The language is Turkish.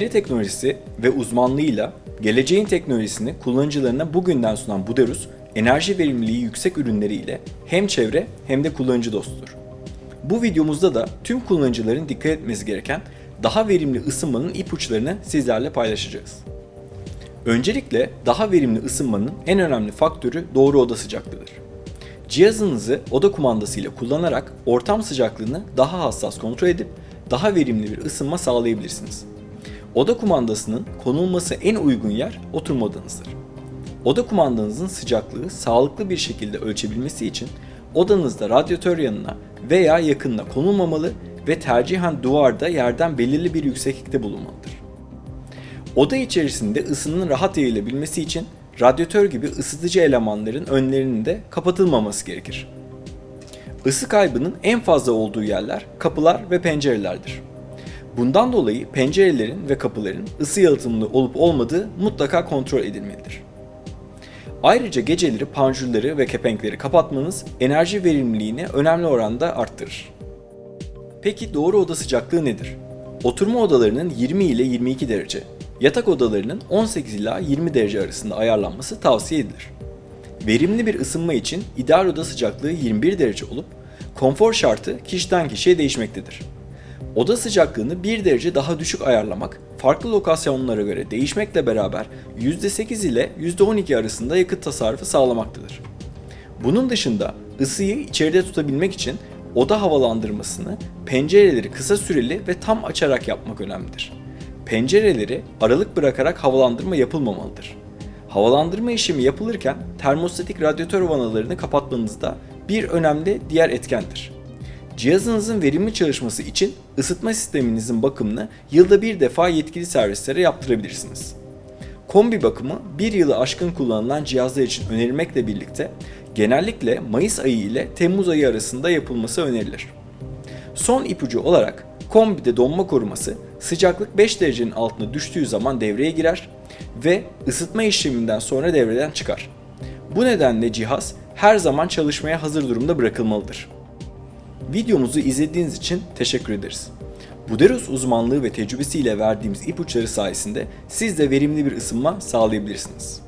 teknolojisi ve uzmanlığıyla geleceğin teknolojisini kullanıcılarına bugünden sunan Buderus, enerji verimliliği yüksek ürünleriyle hem çevre hem de kullanıcı dostudur. Bu videomuzda da tüm kullanıcıların dikkat etmesi gereken daha verimli ısınmanın ipuçlarını sizlerle paylaşacağız. Öncelikle daha verimli ısınmanın en önemli faktörü doğru oda sıcaklığıdır. Cihazınızı oda kumandasıyla kullanarak ortam sıcaklığını daha hassas kontrol edip daha verimli bir ısınma sağlayabilirsiniz. Oda kumandasının konulması en uygun yer oturma odanızdır. Oda kumandanızın sıcaklığı sağlıklı bir şekilde ölçebilmesi için odanızda radyatör yanına veya yakınına konulmamalı ve tercihen duvarda yerden belirli bir yükseklikte bulunmalıdır. Oda içerisinde ısının rahat yayılabilmesi için radyatör gibi ısıtıcı elemanların önlerinin de kapatılmaması gerekir. Isı kaybının en fazla olduğu yerler kapılar ve pencerelerdir. Bundan dolayı pencerelerin ve kapıların ısı yalıtımlı olup olmadığı mutlaka kontrol edilmelidir. Ayrıca geceleri panjurları ve kepenkleri kapatmanız enerji verimliliğini önemli oranda arttırır. Peki doğru oda sıcaklığı nedir? Oturma odalarının 20 ile 22 derece, yatak odalarının 18 ila 20 derece arasında ayarlanması tavsiye edilir. Verimli bir ısınma için ideal oda sıcaklığı 21 derece olup konfor şartı kişiden kişiye değişmektedir. Oda sıcaklığını 1 derece daha düşük ayarlamak farklı lokasyonlara göre değişmekle beraber %8 ile %12 arasında yakıt tasarrufu sağlamaktadır. Bunun dışında ısıyı içeride tutabilmek için oda havalandırmasını pencereleri kısa süreli ve tam açarak yapmak önemlidir. Pencereleri aralık bırakarak havalandırma yapılmamalıdır. Havalandırma işlemi yapılırken termostatik radyatör vanalarını kapatmanız da bir önemli diğer etkendir. Cihazınızın verimli çalışması için ısıtma sisteminizin bakımını yılda bir defa yetkili servislere yaptırabilirsiniz. Kombi bakımı bir yılı aşkın kullanılan cihazlar için önerilmekle birlikte genellikle Mayıs ayı ile Temmuz ayı arasında yapılması önerilir. Son ipucu olarak kombide donma koruması sıcaklık 5 derecenin altına düştüğü zaman devreye girer ve ısıtma işleminden sonra devreden çıkar. Bu nedenle cihaz her zaman çalışmaya hazır durumda bırakılmalıdır. Videomuzu izlediğiniz için teşekkür ederiz. Buderus uzmanlığı ve tecrübesiyle verdiğimiz ipuçları sayesinde siz de verimli bir ısınma sağlayabilirsiniz.